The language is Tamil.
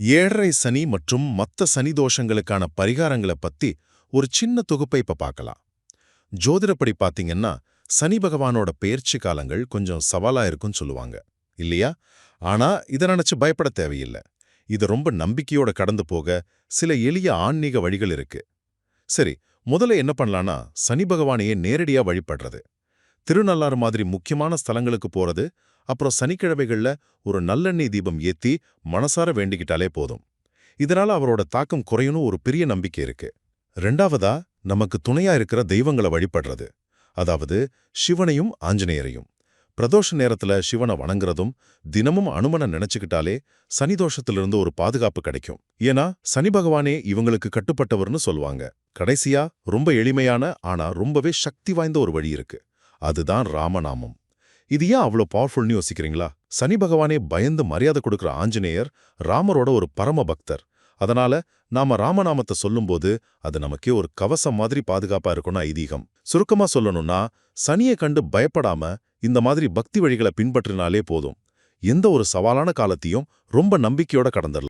ஏழரை சனி மற்றும் மத்த சனி தோஷங்களுக்கான பரிகாரங்களை பத்தி ஒரு சின்ன தொகுப்பை இப்ப பார்க்கலாம். ஜோதிடப்படி பாத்தீங்கன்னா சனி பகவானோட பெயர்ச்சி காலங்கள் கொஞ்சம் சவாலா இருக்கும்னு சொல்லுவாங்க. இல்லையா? ஆனா இதை நினைச்சு பயப்பட தேவையில்லை. இது ரொம்ப நம்பிக்கையோட கடந்து போக சில எளிய ஆன்மீக வழிகள் இருக்கு. சரி முதல்ல என்ன பண்ணலான்னா சனி பகவானையே நேரடியா வழிபடுறது. திருநள்ளாறு மாதிரி முக்கியமான ஸ்தலங்களுக்கு போறது அப்புறம் சனிக்கிழமைகள்ல ஒரு நல்லெண்ணெய் தீபம் ஏத்தி மனசார வேண்டிக்கிட்டாலே போதும். இதனால அவரோட தாக்கம் குறையணும் ஒரு பெரிய நம்பிக்கை இருக்கு. ரெண்டாவதா நமக்கு துணையா இருக்கிற தெய்வங்களை வழிபடுறது. அதாவது சிவனையும் ஆஞ்சநேயரையும். பிரதோஷ நேரத்துல சிவனை வணங்குறதும் தினமும் அனுமனை நினைச்சுக்கிட்டாலே சனிதோஷத்திலிருந்து ஒரு பாதுகாப்பு கிடைக்கும். ஏன்னா சனி பகவானே இவங்களுக்கு கட்டுப்பட்டவர்னு சொல்லுவாங்க. கடைசியா ரொம்ப எளிமையான ஆனா ரொம்பவே சக்தி வாய்ந்த ஒரு வழி இருக்கு. அதுதான் ராமநாமம். இது ஏன் அவ்வளோ பவர்ஃபுல்னு யோசிக்கிறீங்களா? சனி பகவானே பயந்து மரியாதை கொடுக்குற ஆஞ்சநேயர் ராமரோட ஒரு பரம பக்தர். அதனால நாம ராமநாமத்தை சொல்லும்போது அது நமக்கே ஒரு கவசம் மாதிரி பாதுகாப்பா இருக்கும்னு ஐதீகம். சுருக்கமா சொல்லணும்னா சனியை கண்டு பயப்படாம இந்த மாதிரி பக்தி வழிகளை பின்பற்றினாலே போதும். எந்த ஒரு சவாலான காலத்தையும் ரொம்ப நம்பிக்கையோட கடந்துடலாம்